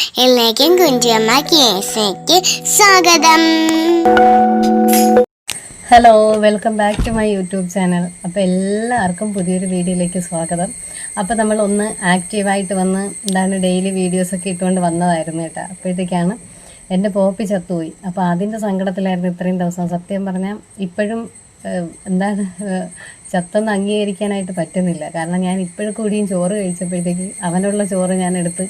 എല്ലാവർക്കും കുഞ്ചിയമ്മ കേസയ്ക്ക് സ്വാഗതം. Hello welcome back to my YouTube channel അപ്പോൾ എല്ലാവർക്കും പുതിയൊരു വീഡിയോയിലേക്ക് സ്വാഗതം. അപ്പോൾ നമ്മൾ ഒന്ന് ആക്റ്റീവായിട്ട് വന്ന് എന്താണ് ഡെയിലി വീഡിയോസൊക്കെ ഇട്ടുകൊണ്ട് വന്നതായിരുന്നു കേട്ടോ. അപ്പോഴത്തേക്കാണ് എന്റെ പോപ്പി ചത്തുപോയി. അപ്പോൾ അതിന്റെ സങ്കടത്തിലായിരുന്നു ഇത്രയും ദിവസം. സത്യം പറഞ്ഞാൽ ഇപ്പോഴും എന്താണ് ചത്തൊന്ന് അംഗീകരിക്കാനായിട്ട് പറ്റുന്നില്ല. കാരണം ഞാൻ ഇപ്പോഴും കൂടിയും ചോറ് കഴിച്ചപ്പോഴത്തേക്ക് അവനുള്ള ചോറ് ഞാൻ എടുത്ത്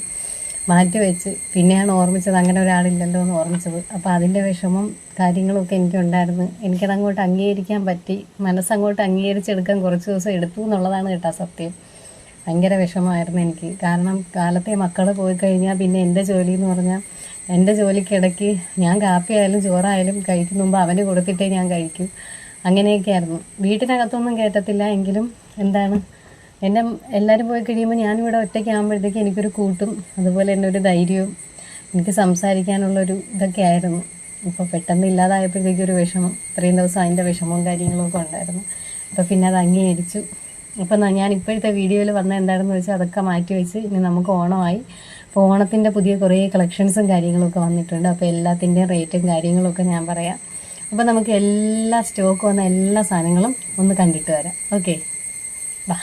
മാറ്റി വെച്ച് പിന്നെയാണ് ഓർമ്മിച്ചത് അങ്ങനെ ഒരാളില്ലല്ലോ എന്ന് ഓർമ്മിച്ചത്. അപ്പോൾ അതിന്റെ വിഷമം കാര്യങ്ങളൊക്കെ എനിക്കുണ്ടായിരുന്നു. എനിക്കതങ്ങോട്ട് അംഗീകരിക്കാൻ പറ്റി. മനസ്സങ്ങോട്ട് അംഗീകരിച്ചെടുക്കാൻ കുറച്ച് ദിവസം എടുത്തു എന്നുള്ളതാണ് കേട്ടോ സത്യം. ഭയങ്കര വിഷമമായിരുന്നു എനിക്ക്. കാരണം കാലത്തെ മക്കൾ പോയി കഴിഞ്ഞാൽ പിന്നെ എന്റെ ജോലി എന്ന് പറഞ്ഞാൽ എന്റെ ജോലിക്കിടയ്ക്ക് ഞാൻ കാപ്പിയായാലും ചോറായാലും കഴിക്കുന്ന മുമ്പ് അവന് കൊടുത്തിട്ടേ ഞാൻ കഴിക്കും. അങ്ങനെയൊക്കെ ആയിരുന്നു വീട്ടിനകത്തൊന്നും കയറ്റത്തില്ല. എങ്കിലും എന്താണ് എന്റെ എല്ലാവരും പോയി കഴിയുമ്പോൾ ഞാനിവിടെ ഒറ്റയ്ക്ക് ആകുമ്പോഴത്തേക്ക് എനിക്കൊരു കൂട്ടും അതുപോലെ തന്നെ ഒരു ധൈര്യവും എനിക്ക് സംസാരിക്കാനുള്ളൊരു ഇതൊക്കെ ആയിരുന്നു. ഇപ്പോൾ പെട്ടെന്ന് ഇല്ലാതായപ്പോഴത്തേക്കും ഒരു വിഷമം ഇത്രയും ദിവസം അതിന്റെ വിഷമവും കാര്യങ്ങളൊക്കെ ഉണ്ടായിരുന്നു. അപ്പോൾ പിന്നെ അത് അംഗീകരിച്ചു. അപ്പം ഞാൻ ഇപ്പോഴത്തെ വീഡിയോയിൽ വന്ന എന്താണെന്ന് വെച്ചാൽ അതൊക്കെ മാറ്റി വെച്ച് ഇനി നമുക്ക് ഓണമായി. അപ്പോൾ ഓണത്തിന്റെ പുതിയ കുറേ കളക്ഷൻസും കാര്യങ്ങളൊക്കെ വന്നിട്ടുണ്ട്. അപ്പോൾ എല്ലാത്തിന്റെയും റേറ്റും കാര്യങ്ങളൊക്കെ ഞാൻ പറയാം. അപ്പോൾ നമുക്ക് എല്ലാ സ്റ്റോക്ക് വന്ന എല്ലാ സാധനങ്ങളും ഒന്ന് കണ്ടിട്ട് വരാം. ഓക്കെ. ബാ.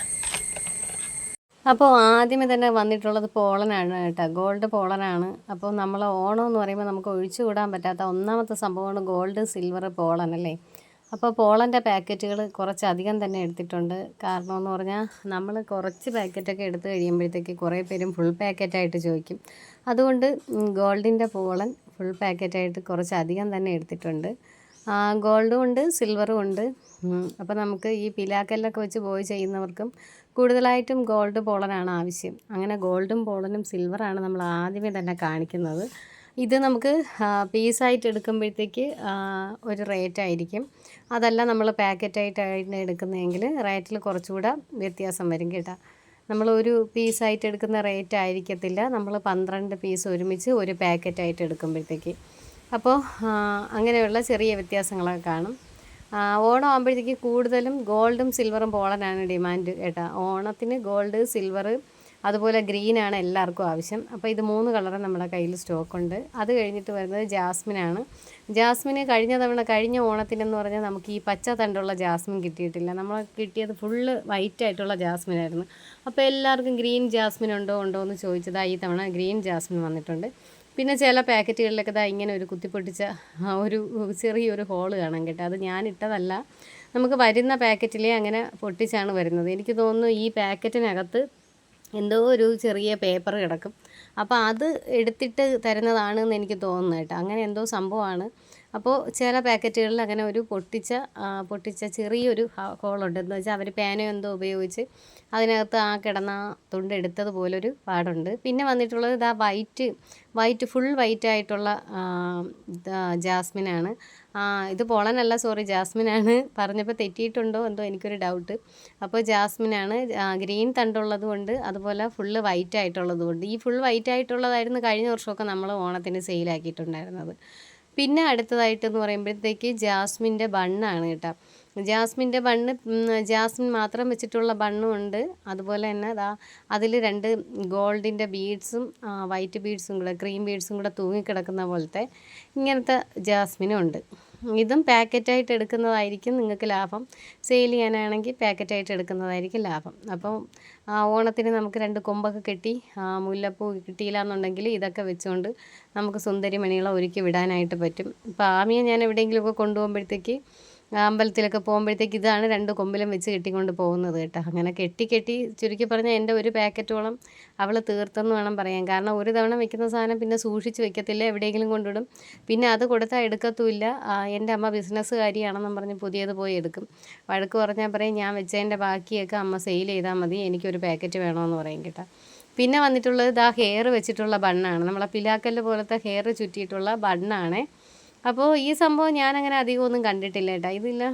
അപ്പോൾ ആദ്യമേ തന്നെ വന്നിട്ടുള്ളത് പോളനാണ് കേട്ടോ. ഗോൾഡ് പോളനാണ്. അപ്പോൾ നമ്മൾ ഓണം എന്ന് പറയുമ്പോൾ നമുക്ക് ഒഴിച്ചുകൂടാൻ പറ്റാത്ത ഒന്നാമത്തെ സംഭവമാണ് ഗോൾഡ് സിൽവർ പോളൻ അല്ലേ? അപ്പോൾ പോളന്റെ പാക്കറ്റുകൾ കുറച്ചധികം തന്നെ എടുത്തിട്ടുണ്ട്. കാരണം എന്ന് പറഞ്ഞാൽ നമ്മൾ കുറച്ച് പാക്കറ്റൊക്കെ എടുത്ത് കഴിയുമ്പോഴത്തേക്ക് കുറേ പേരും ഫുൾ പാക്കറ്റായിട്ട് ചോദിക്കും. അതുകൊണ്ട് ഗോൾഡിന്റെ പോളൻ ഫുൾ പാക്കറ്റായിട്ട് കുറച്ചധികം തന്നെ എടുത്തിട്ടുണ്ട്. ഗോൾഡും ഉണ്ട് സിൽവറും ഉണ്ട്. അപ്പോൾ നമുക്ക് ഈ പിലാക്കല്ലൊക്കെ വെച്ച് പോയി ചെയ്യുന്നവർക്കും കൂടുതലായിട്ടും ഗോൾഡ് പോളനാണ് ആവശ്യം. അങ്ങനെ ഗോൾഡും പോളനും സിൽവറാണ് നമ്മൾ ആദ്യമേ തന്നെ കാണിക്കുന്നത്. ഇത് നമുക്ക് പീസായിട്ട് എടുക്കുമ്പോഴത്തേക്ക് ഒരു റേറ്റ് ആയിരിക്കും. അതല്ല നമ്മൾ പാക്കറ്റായിട്ടാണ് എടുക്കുന്നതെങ്കിൽ റേറ്റിൽ കുറച്ചുകൂടെ വ്യത്യാസം വരും കേട്ടോ. നമ്മൾ ഒരു പീസായിട്ട് എടുക്കുന്ന റേറ്റ് ആയിരിക്കത്തില്ല. നമ്മൾ പന്ത്രണ്ട് പീസ് ഒരുമിച്ച് ഒരു പാക്കറ്റായിട്ട് എടുക്കുമ്പോഴത്തേക്ക്. അപ്പോൾ അങ്ങനെയുള്ള ചെറിയ വ്യത്യാസങ്ങളൊക്കെ കാണും. ഓണം ആകുമ്പോഴത്തേക്ക് കൂടുതലും ഗോൾഡും സിൽവറും പോളനാണ് ഡിമാൻഡ് കേട്ടോ. ഓണത്തിന് ഗോൾഡ് സിൽവർ അതുപോലെ ഗ്രീനാണ് എല്ലാവർക്കും ആവശ്യം. അപ്പോൾ ഇത് മൂന്ന് കളറ് നമ്മുടെ കയ്യിൽ സ്റ്റോക്ക് ഉണ്ട്. അത് കഴിഞ്ഞിട്ട് വരുന്നത് ജാസ്മിനാണ്. ജാസ്മിന് കഴിഞ്ഞ തവണ കഴിഞ്ഞ ഓണത്തിനെന്ന് പറഞ്ഞാൽ നമുക്ക് ഈ പച്ച തണ്ടുള്ള ജാസ്മിൻ കിട്ടിയിട്ടില്ല. നമ്മൾ കിട്ടിയത് ഫുള്ള് വൈറ്റ് ആയിട്ടുള്ള ജാസ്മിനായിരുന്നു. അപ്പോൾ എല്ലാവർക്കും ഗ്രീൻ ജാസ്മിൻ ഉണ്ടോ ഉണ്ടോ എന്ന് ചോദിച്ചതായി ഈ തവണ ഗ്രീൻ ജാസ്മിൻ വന്നിട്ടുണ്ട്. പിന്നെ ചില പാക്കറ്റുകളിലൊക്കെ ഇതാ ഇങ്ങനെ ഒരു കുത്തിപ്പൊട്ടിച്ച ഒരു ചെറിയൊരു ഹോൾ കാണാൻ കേട്ടോ. അത് ഞാൻ ഇട്ടതല്ല. നമുക്ക് വരുന്ന പാക്കറ്റിലേ അങ്ങനെ പൊട്ടിച്ചാണ് വരുന്നത്. എനിക്ക് തോന്നുന്നു ഈ പാക്കറ്റിനകത്ത് എന്തോ ഒരു ചെറിയ പേപ്പർ കിടക്കും. അപ്പോൾ അത് എടുത്തിട്ട് തരുന്നതാണെന്ന് എനിക്ക് തോന്നുന്നു കേട്ടോ. അങ്ങനെ എന്തോ സംഭവമാണ്. അപ്പോൾ ചില പാക്കറ്റുകളിൽ അങ്ങനെ ഒരു പൊട്ടിച്ച പൊട്ടിച്ച ചെറിയൊരു ഹോളുണ്ട് എന്ന് വെച്ചാൽ അവർ പാനോ എന്തോ ഉപയോഗിച്ച് അതിനകത്ത് ആ കിടന്ന തുണ്ട് എടുത്തതുപോലൊരു പാടുണ്ട്. പിന്നെ വന്നിട്ടുള്ളത് ഇതാ വൈറ്റ് വൈറ്റ് ഫുൾ വൈറ്റ് ആയിട്ടുള്ള ജാസ്മിനാണ്. ഇത് പോളനല്ല സോറി ജാസ്മിനാണ്. പറഞ്ഞപ്പോൾ തെറ്റിയിട്ടുണ്ടോ എന്തോ എനിക്കൊരു ഡൗട്ട്. അപ്പോൾ ജാസ്മിനാണ് ഗ്രീൻ തണ്ടുള്ളത് കൊണ്ട് അതുപോലെ ഫുള്ള് വൈറ്റ് ആയിട്ടുള്ളത് കൊണ്ട്. ഈ ഫുൾ വൈറ്റ് ആയിട്ടുള്ളതായിരുന്നു കഴിഞ്ഞ വർഷമൊക്കെ നമ്മൾ ഓണത്തിന് സെയിലാക്കിയിട്ടുണ്ടായിരുന്നത്. പിന്നെ അടുത്തതായിട്ടെന്ന് പറയുമ്പോഴത്തേക്ക് ജാസ്മിന്റെ ബണ്ണാണ് കേട്ടോ. ജാസ്മിന്റെ ബണ്ണ് ജാസ്മിൻ മാത്രം വെച്ചിട്ടുള്ള ബണ്ണും ഉണ്ട് അതുപോലെ തന്നെ അതാ അതിൽ രണ്ട് ഗോൾഡിന്റെ ബീഡ്സും വൈറ്റ് ബീഡ്സും കൂടെ ക്രീം ബീഡ്സും കൂടെ തൂങ്ങിക്കിടക്കുന്ന പോലത്തെ ഇങ്ങനത്തെ ജാസ്മിനും ഉണ്ട് ഇതും പാക്കറ്റായിട്ട് എടുക്കുന്നതായിരിക്കും നിങ്ങൾക്ക് ലാഭം. സെയിൽ ചെയ്യാനാണെങ്കിൽ പാക്കറ്റായിട്ട് എടുക്കുന്നതായിരിക്കും ലാഭം. അപ്പം ഓണത്തിന് നമുക്ക് രണ്ട് കൊമ്പൊക്കെ കെട്ടി മുല്ലപ്പൂ കിട്ടിയില്ല എന്നുണ്ടെങ്കിൽ ഇതൊക്കെ വെച്ചുകൊണ്ട് നമുക്ക് സുന്ദരി മണികളെ ഒരുക്കി വിടാനായിട്ട് പറ്റും. ഇപ്പോൾ ആമിയെ ഞാൻ എവിടെയെങ്കിലുമൊക്കെ കൊണ്ടുപോകുമ്പോഴത്തേക്ക് അമ്പലത്തിലൊക്കെ പോകുമ്പോഴത്തേക്ക് ഇതാണ് രണ്ട് കൊമ്പിലും വെച്ച് കെട്ടിക്കൊണ്ട് പോകുന്നത് കേട്ടോ. അങ്ങനെ കെട്ടി കെട്ടി ചുരുക്കി പറഞ്ഞാൽ എന്റെ ഒരു പാക്കറ്റോളം അവൾ തീർത്തെന്ന് വേണം പറയാൻ. കാരണം ഒരു തവണ വെക്കുന്ന സാധനം പിന്നെ സൂക്ഷിച്ച് വെക്കത്തില്ല എവിടെയെങ്കിലും കൊണ്ടിടും. പിന്നെ അത് കൊടുത്താൽ എടുക്കത്തുമില്ല. എന്റെ അമ്മ ബിസിനസ്സുകാരിയാണെന്നും പറഞ്ഞ് പുതിയത് പോയി എടുക്കും. വഴക്ക് പറഞ്ഞാൽ പറയും ഞാൻ വെച്ചതിന്റെ ബാക്കിയൊക്കെ അമ്മ സെയിൽ ചെയ്താൽ മതി എനിക്കൊരു പാക്കറ്റ് വേണമെന്ന് പറയും കേട്ടോ. പിന്നെ വന്നിട്ടുള്ളത് ഇതാ ഹെയർ വെച്ചിട്ടുള്ള ബണ്ണാണ്. നമ്മളെ പിലാക്കല്ല് പോലത്തെ ഹെയർ ചുറ്റിയിട്ടുള്ള ബണ്ണാണേ. അപ്പോൾ ഈ സംഭവം ഞാനങ്ങനെ അധികം ഒന്നും കണ്ടിട്ടില്ല കേട്ടോ. ഇതില്ല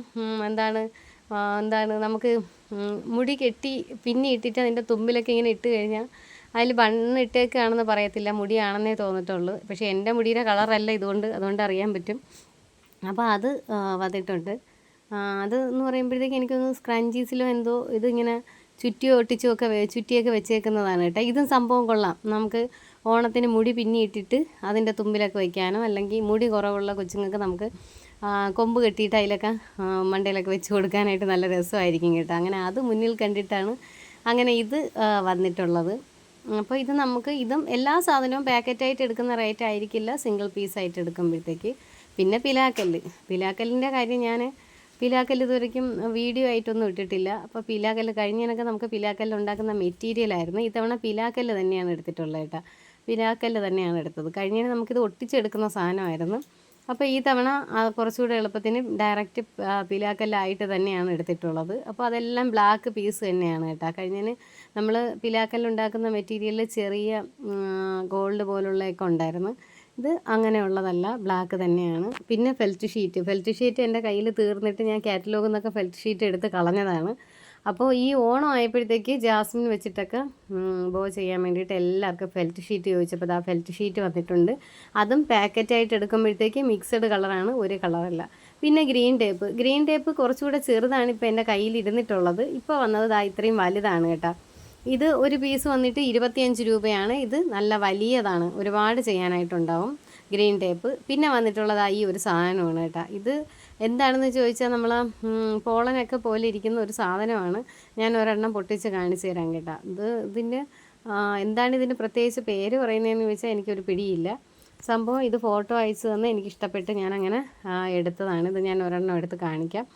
എന്താണ് എന്താണ് നമുക്ക് മുടി കെട്ടി പിന്നെ ഇട്ടിട്ട് അതിന്റെ തുമ്പിലൊക്കെ ഇങ്ങനെ ഇട്ട് കഴിഞ്ഞാൽ അതിൽ ബണ്ണ് ഇട്ടേക്കാണെന്ന് പറയത്തില്ല മുടിയാണെന്നേ തോന്നിട്ടുള്ളൂ പക്ഷേ എന്റെ മുടിയുടെ കളറല്ല ഇതുകൊണ്ട് അതുകൊണ്ട് അറിയാൻ പറ്റും. അപ്പോൾ അത് വന്നിട്ടുണ്ട്. അത് എന്ന് പറയുമ്പോഴത്തേക്ക് എനിക്കൊന്ന് സ്ക്രഞ്ചീസിലോ എന്തോ ഇതിങ്ങനെ ചുറ്റി ഒട്ടിച്ചും ഒക്കെ വെ- ചുറ്റിയൊക്കെ വെച്ചേക്കുന്നതാണ് കേട്ടോ. ഇതും സംഭവം കൊള്ളാം. നമുക്ക് ഓണത്തിന് മുടി പിന്നിയിട്ടിട്ട് അതിന്റെ തുമ്പിലൊക്കെ വയ്ക്കാനോ അല്ലെങ്കിൽ മുടി കുറവുള്ള കൊച്ചുങ്ങൾക്ക് നമുക്ക് കൊമ്പ് കെട്ടിയിട്ട് അതിലൊക്കെ മണ്ടയിലൊക്കെ വെച്ച് കൊടുക്കാനായിട്ട് നല്ല രസമായിരിക്കും കേട്ടോ. അങ്ങനെ അത് മുന്നിൽ കണ്ടിട്ടാണ് അങ്ങനെ ഇത് വന്നിട്ടുള്ളത്. അപ്പോൾ ഇത് നമുക്ക് ഇതും എല്ലാ സാധനവും പാക്കറ്റായിട്ട് എടുക്കുന്ന റേറ്റ് ആയിരിക്കില്ല. സിംഗിൾ പീസായിട്ട് എടുക്കുമ്പോഴത്തേക്ക്. പിന്നെ പിലാക്കല്ല്. പിലാക്കല്ലിന്റെ കാര്യം ഞാൻ പിലാക്കല്ല് ഇതുവരെക്കും വീഡിയോ ആയിട്ടൊന്നും ഇട്ടിട്ടില്ല. അപ്പോൾ പിലാക്കല്ല് കഴിഞ്ഞതിനൊക്കെ നമുക്ക് പിലാക്കല്ല് ഉണ്ടാക്കുന്ന മെറ്റീരിയലായിരുന്നു ഇത്തവണ പിലാക്കല്ല് തന്നെയാണ് എടുത്തിട്ടുള്ളത് കേട്ടോ. പിലാക്കല്ല് തന്നെയാണ് എടുത്തത്. കഴിഞ്ഞതിന് നമുക്കിത് ഒട്ടിച്ചെടുക്കുന്ന സാധനമായിരുന്നു. അപ്പോൾ ഈ തവണ കുറച്ചുകൂടെ എളുപ്പത്തിന് ഡയറക്റ്റ് പിലാക്കല്ലായിട്ട് തന്നെയാണ് എടുത്തിട്ടുള്ളത്. അപ്പോൾ അതെല്ലാം ബ്ലാക്ക് പീസ് തന്നെയാണ് കേട്ടോ. കഴിഞ്ഞതിന് നമ്മൾ പിലാക്കല്ലുണ്ടാക്കുന്ന മെറ്റീരിയലിൽ ചെറിയ ഗോൾഡ് പോലുള്ളതൊക്കെ ഉണ്ടായിരുന്നു. ഇത് അങ്ങനെയുള്ളതല്ല ബ്ലാക്ക് തന്നെയാണ്. പിന്നെ ഫെൽറ്റ് ഷീറ്റ് ഫെൽറ്റ് ഷീറ്റ് എന്റെ കയ്യിൽ തീർന്നിട്ട് ഞാൻ കാറ്റലോഗിൽ നിന്നൊക്കെ ഫെൽറ്റ് ഷീറ്റ് എടുത്ത് കളഞ്ഞതാണ്. അപ്പോൾ ഈ ഓണം ആയപ്പോഴത്തേക്ക് ജാസ്മിൻ വെച്ചിട്ടൊക്കെ ബോ ചെയ്യാൻ വേണ്ടിയിട്ട് എല്ലാവർക്കും ഫെൽറ്റ് ഷീറ്റ് ചോദിച്ചപ്പോൾ ആ ഫെൽറ്റ് ഷീറ്റ് വന്നിട്ടുണ്ട്. അതും പാക്കറ്റായിട്ട് എടുക്കുമ്പോഴത്തേക്ക് മിക്സഡ് കളറാണ് ഒരു കളറല്ല പിന്നെ ഗ്രീൻ ടേപ്പ് ഗ്രീൻ ടേപ്പ് കുറച്ചുകൂടെ ചെറുതാണ് ഇപ്പോൾ എന്റെ കയ്യിൽ ഇരുന്നിട്ടുള്ളത് ഇപ്പോൾ വന്നത് ഇത്രയും വലുതാണ് കേട്ടോ. ഇത് ഒരു പീസ് വന്നിട്ട് ഇരുപത്തിയഞ്ച് രൂപയാണ്. ഇത് നല്ല വലിയതാണ്. ഒരുപാട് ചെയ്യാനായിട്ടുണ്ടാവും. Green tape. പിന്നെ വന്നിട്ടുള്ളത് ഈ ഒരു സാധനമാണ് കേട്ടോ. ഇത് എന്താണെന്ന് ചോദിച്ചാൽ നമ്മൾ പോളനൊക്കെ പോലെ ഇരിക്കുന്ന ഒരു സാധനമാണ്. ഞാൻ ഒരെണ്ണം പൊട്ടിച്ച് കാണിച്ചു തരാം കേട്ടോ. ഇത് ഇതിന്റെ എന്താണ് ഇതിന്റെ പ്രത്യേകിച്ച് പേര് പറയുന്നതെന്ന് ചോദിച്ചാൽ എനിക്കൊരു പിടിയില്ല. സംഭവം ഇത് ഫോട്ടോ അയച്ചു തന്ന് എനിക്കിഷ്ടപ്പെട്ട് ഞാനങ്ങനെ ആ, എടുത്തതാണ്. ഇത് ഞാൻ ഒരെണ്ണം എടുത്ത് കാണിക്കാം.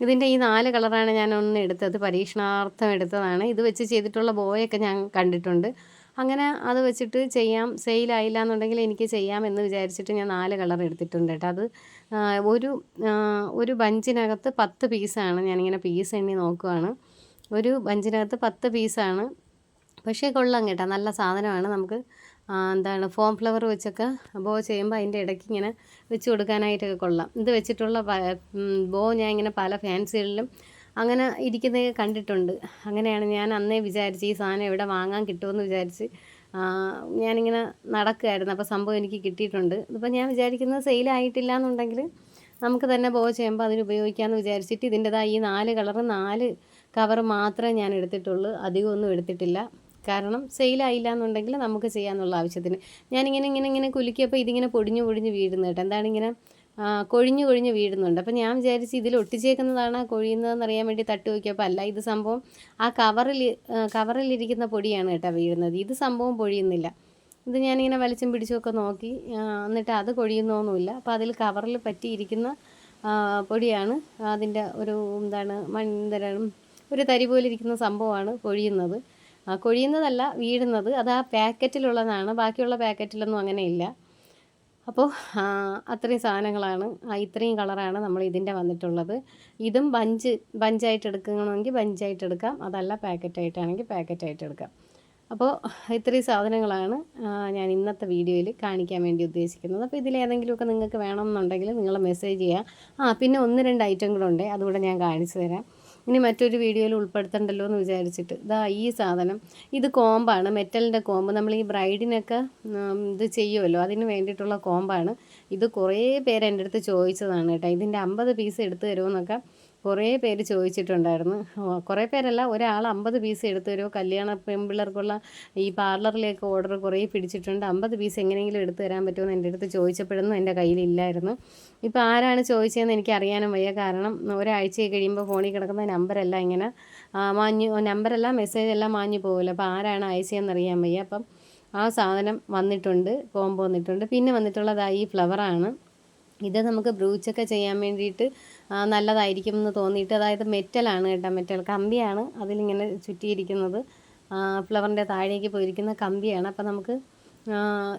ഇതിന്റെ ഈ നാല് കളറാണ് ഞാൻ ഒന്ന് എടുത്തത്. പരീക്ഷണാർത്ഥം എടുത്തതാണ്. ഇത് വെച്ച് ചെയ്തിട്ടുള്ള ബോയൊക്കെ ഞാൻ കണ്ടിട്ടുണ്ട്. അങ്ങനെ അത് വെച്ചിട്ട് ചെയ്യാം. സെയിലായില്ല എന്നുണ്ടെങ്കിൽ എനിക്ക് ചെയ്യാം എന്ന് വിചാരിച്ചിട്ട് ഞാൻ നാല് കളർ എടുത്തിട്ടുണ്ട് കേട്ടോ. അത് ഒരു ഒരു ബഞ്ചിനകത്ത് പത്ത് പീസാണ് ഞാനിങ്ങനെ പീസ് എണ്ണി നോക്കുവാണ്. ഒരു ബഞ്ചിനകത്ത് പത്ത് പീസാണ്. പക്ഷേ കൊള്ളാം കേട്ടോ. നല്ല സാധനമാണ് നമുക്ക്. എന്താണ് ഫോം ഫ്ലവർ വെച്ചൊക്കെ ബോ ചെയ്യുമ്പോൾ അതിന്റെ ഇടയ്ക്ക് ഇങ്ങനെ വെച്ച് കൊടുക്കാനായിട്ടൊക്കെ കൊള്ളാം. ഇത് വെച്ചിട്ടുള്ള ബോ ഞാൻ ഇങ്ങനെ പല ഫാൻസികളിലും അങ്ങനെ ഇരിക്കുന്നത് കണ്ടിട്ടുണ്ട്. അങ്ങനെയാണ് ഞാൻ അന്നേ വിചാരിച്ച് ഈ സാധനം എവിടെ വാങ്ങാൻ കിട്ടുമെന്ന് വിചാരിച്ച് ഞാനിങ്ങനെ നടക്കുമായിരുന്നു അപ്പോൾ സംഭവം എനിക്ക് കിട്ടിയിട്ടുണ്ട്. ഇതിപ്പോൾ ഞാൻ വിചാരിക്കുന്നത് സെയിലായിട്ടില്ല എന്നുണ്ടെങ്കിൽ നമുക്ക് തന്നെ ബോ ചെയ്യുമ്പോൾ അതിന് ഉപയോഗിക്കാമെന്ന് വിചാരിച്ചിട്ട് ഇതിന്റെതായി ഈ നാല് കളറ് നാല് കവർ മാത്രമേ ഞാൻ എടുത്തിട്ടുള്ളൂ. അധികമൊന്നും എടുത്തിട്ടില്ല. കാരണം സെയിലായില്ല എന്നുണ്ടെങ്കിൽ നമുക്ക് ചെയ്യാമെന്നുള്ള ആവശ്യത്തിന്. ഞാനിങ്ങനെ ഇങ്ങനെ ഇങ്ങനെ കുലുക്കിയപ്പോൾ ഇതിങ്ങനെ പൊടിഞ്ഞു പൊടിഞ്ഞ് വീഴുന്നു കേട്ടോ. എന്താണ് ഇങ്ങനെ കൊഴിഞ്ഞു കൊഴിഞ്ഞ് വീഴുന്നുണ്ട്. അപ്പോൾ ഞാൻ വിചാരിച്ച് ഇതിൽ ഒട്ടിച്ചേക്കുന്നതാണ് കൊഴിയുന്നതെന്ന് അറിയാൻ വേണ്ടി തട്ടി നോക്കിയപ്പോൾ അല്ല ഇത് സംഭവം ആ കവറിൽ കവറിലിരിക്കുന്ന പൊടിയാണ് കേട്ടോ വീഴുന്നത്. ഇത് സംഭവം പൊഴിയുന്നില്ല. ഇത് ഞാനിങ്ങനെ വലിച്ചും പിടിച്ചുമൊക്കെ നോക്കി എന്നിട്ട് അത് കൊഴിയുന്നൊന്നുമില്ല. അപ്പോൾ അതിൽ കവറിൽ പറ്റിയിരിക്കുന്ന പൊടിയാണ് അതിന്റെ ഒരു എന്താണ് മൺതരം ഒരു തരി പോലെ ഇരിക്കുന്ന സംഭവമാണ് പൊഴിയുന്നത്. കൊഴിയുന്നതല്ല വീഴുന്നത്. അത് ആ പാക്കറ്റിലുള്ളതാണ്. ബാക്കിയുള്ള പാക്കറ്റിലൊന്നും അങ്ങനെ ഇല്ല അപ്പോൾ ആ, അത്രയും സാധനങ്ങളാണ്. ആ, ഇത്രയും കളറാണ് നമ്മൾ ഇതിന്റെ വന്നിട്ടുള്ളത്. ഇതും ബഞ്ച് ബഞ്ചായിട്ട് എടുക്കണമെങ്കിൽ ബഞ്ചായിട്ട് എടുക്കാം. അതല്ല പാക്കറ്റായിട്ടാണെങ്കിൽ പാക്കറ്റായിട്ട് എടുക്കാം. അപ്പോൾ ഇത്രയും സാധനങ്ങളാണ് ഞാൻ ഇന്നത്തെ വീഡിയോയിൽ കാണിക്കാൻ വേണ്ടി ഉദ്ദേശിക്കുന്നത്. അപ്പോൾ ഇതിലേതെങ്കിലുമൊക്കെ നിങ്ങൾക്ക് വേണമെന്നുണ്ടെങ്കിൽ നിങ്ങൾ മെസ്സേജ് ചെയ്യുക ആ പിന്നെ ഒന്ന് രണ്ട് ഐറ്റം കൂടെ ഉണ്ട്. അതുകൂടെ ഞാൻ കാണിച്ചു തരാം. ഇനി മറ്റൊരു വീഡിയോയിൽ ഉൾപ്പെടുത്തണ്ടല്ലോ എന്ന് വിചാരിച്ചിട്ട്. ഇതാ ഈ സാധനം. ഇത് കോമ്പാണ് മെറ്റലിന്റെ കോമ്പ്. നമ്മൾ ഈ ബ്രൈഡിനൊക്കെ ഇത് ചെയ്യുമല്ലോ അതിന് വേണ്ടിയിട്ടുള്ള കോമ്പാണ്. ഇത് കുറേ പേര് എന്റെ അടുത്ത് ചോദിച്ചതാണ് കേട്ടോ. ഇതിന്റെ അമ്പത് പീസ് എടുത്തു തരുമെന്നൊക്കെ കുറേ പേര് ചോദിച്ചിട്ടുണ്ടായിരുന്നു. കുറേ പേരല്ല ഒരാൾ അമ്പത് പീസ് എടുത്ത് തരുമോ കല്യാണ പെൺപിള്ളേർക്കുള്ള ഈ പാർലറിലേക്ക് ഓർഡർ കുറേ പിടിച്ചിട്ടുണ്ട്. അമ്പത് പീസ് എങ്ങനെയെങ്കിലും എടുത്തു തരാൻ പറ്റുമോ എന്റെ അടുത്ത് ചോദിച്ചപ്പോഴൊന്നും എന്റെ കയ്യിലില്ലായിരുന്നു. ഇപ്പോൾ ആരാണ് ചോദിച്ചതെന്ന് എനിക്ക് അറിയാനും വയ്യ. കാരണം ഒരാഴ്ച കഴിയുമ്പോൾ ഫോണിൽ കിടക്കുന്ന നമ്പറല്ല ഇങ്ങനെ മാഞ്ഞു നമ്പറല്ല മെസ്സേജ് എല്ലാം മാഞ്ഞു പോകുമല്ലോ അപ്പോൾ ആരാണ് അയച്ചതെന്ന് അറിയാൻ വയ്യ. അപ്പം ആ സാധനം വന്നിട്ടുണ്ട് കോമ്പോ വന്നിട്ടുണ്ട്. പിന്നെ വന്നിട്ടുള്ളത് ഈ ഫ്ലവറാണ് ഇത് നമുക്ക് ബ്രൂച്ചൊക്കെ ചെയ്യാൻ വേണ്ടിയിട്ട് നല്ലതായിരിക്കും എന്ന് തോന്നിയിട്ട് അതായത് മെറ്റലാണ് കേട്ടോ മെറ്റൽ കമ്പിയാണ് അതിലിങ്ങനെ ചുറ്റിയിരിക്കുന്നത്. ഫ്ലവറിന്റെ താഴേക്ക് പോയിരിക്കുന്ന കമ്പിയാണ്. അപ്പോൾ നമുക്ക്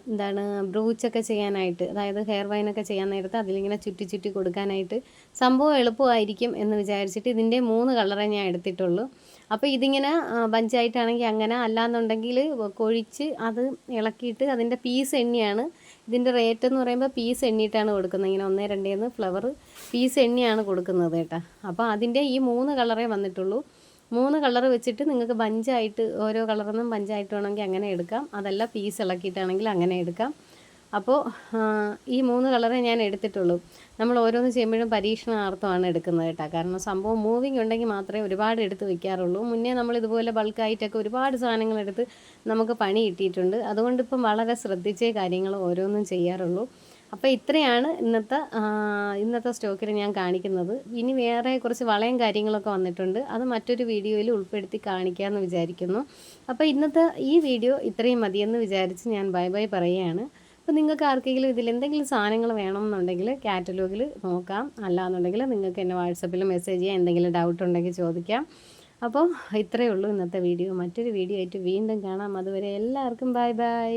എന്താണ് ബ്രൂച്ചൊക്കെ ചെയ്യാനായിട്ട് അതായത് ഹെയർ വൈനൊക്കെ ചെയ്യാൻ നേരത്ത് അതിലിങ്ങനെ ചുറ്റി ചുറ്റി കൊടുക്കാനായിട്ട് സംഭവം എളുപ്പമായിരിക്കും എന്ന് വിചാരിച്ചിട്ട് ഇതിന്റെ മൂന്ന് കളറേ ഞാൻ എടുത്തിട്ടുള്ളൂ. അപ്പോൾ ഇതിങ്ങനെ ബഞ്ചായിട്ടാണെങ്കിൽ അങ്ങനെ അല്ലാന്നുണ്ടെങ്കിൽ കൊഴിച്ച് അത് ഇളക്കിയിട്ട് അതിന്റെ പീസ് എണ്ണിയാണ് ഇതിന്റെ റേറ്റ് എന്ന് പറയുമ്പോൾ പീസ് എണ്ണിയിട്ടാണ് കൊടുക്കുന്നത്. ഇങ്ങനെ ഒന്നേ രണ്ടേന്ന് ഫ്ലവർ പീസ് എണ്ണിയാണ് കൊടുക്കുന്നത് കേട്ടോ. അപ്പോൾ അതിന്റെ ഈ മൂന്ന് കളറേ വന്നിട്ടുള്ളൂ. മൂന്ന് കളർ വെച്ചിട്ട് നിങ്ങൾക്ക് ബഞ്ചായിട്ട് ഓരോ കളറിന്നും ബഞ്ചായിട്ട് വേണമെങ്കിൽ അങ്ങനെ എടുക്കാം. അതല്ല പീസ് ഇളക്കിയിട്ടാണെങ്കിൽ അങ്ങനെ എടുക്കാം. അപ്പോൾ ഈ മൂന്ന് കളറേ ഞാൻ എടുത്തിട്ടുള്ളൂ. നമ്മൾ ഓരോന്ന് ചെയ്യുമ്പോഴും പരീക്ഷണാർത്ഥമാണ് എടുക്കുന്നത് കേട്ടോ. കാരണം സംഭവം മൂവിങ് ഉണ്ടെങ്കിൽ മാത്രമേ ഒരുപാട് എടുത്ത് വയ്ക്കാറുള്ളൂ മുന്നേ നമ്മൾ ഇതുപോലെ ബൾക്കായിട്ടൊക്കെ ഒരുപാട് സാധനങ്ങൾ എടുത്ത് നമുക്ക് പണി കിട്ടിയിട്ടുണ്ട്. അതുകൊണ്ട് ഇപ്പം വളരെ ശ്രദ്ധിച്ചേ കാര്യങ്ങൾ ഓരോന്നും ചെയ്യാറുള്ളൂ. അപ്പോൾ ഇത്രയാണ് ഇന്നത്തെ ഇന്നത്തെ സ്റ്റോക്കിൽ ഞാൻ കാണിക്കുന്നത്. ഇനി വേറെ കുറച്ച് വളയും കാര്യങ്ങളൊക്കെ വന്നിട്ടുണ്ട്. അത് മറ്റൊരു വീഡിയോയിൽ ഉൾപ്പെടുത്തി കാണിക്കാമെന്ന് വിചാരിക്കുന്നു. അപ്പോൾ ഇന്നത്തെ ഈ വീഡിയോ ഇത്രയും മതിയെന്ന് വിചാരിച്ച് ഞാൻ ബൈ ബൈ പറയുകയാണ്. അപ്പോൾ നിങ്ങൾക്ക് ആർക്കെങ്കിലും ഇതിൽ എന്തെങ്കിലും സാധനങ്ങൾ വേണമെന്നുണ്ടെങ്കിൽ കാറ്റലോഗിൽ നോക്കാം. അല്ലാന്നുണ്ടെങ്കിൽ നിങ്ങൾക്ക് എന്നെ വാട്സപ്പിൽ മെസ്സേജ് ചെയ്യാം. എന്തെങ്കിലും ഡൗട്ട് ഉണ്ടെങ്കിൽ ചോദിക്കാം. അപ്പോൾ ഇത്രയേ ഉള്ളൂ ഇന്നത്തെ വീഡിയോ. മറ്റൊരു വീഡിയോ ആയിട്ട് വീണ്ടും കാണാം. അതുവരെ എല്ലാവർക്കും ബൈ ബൈ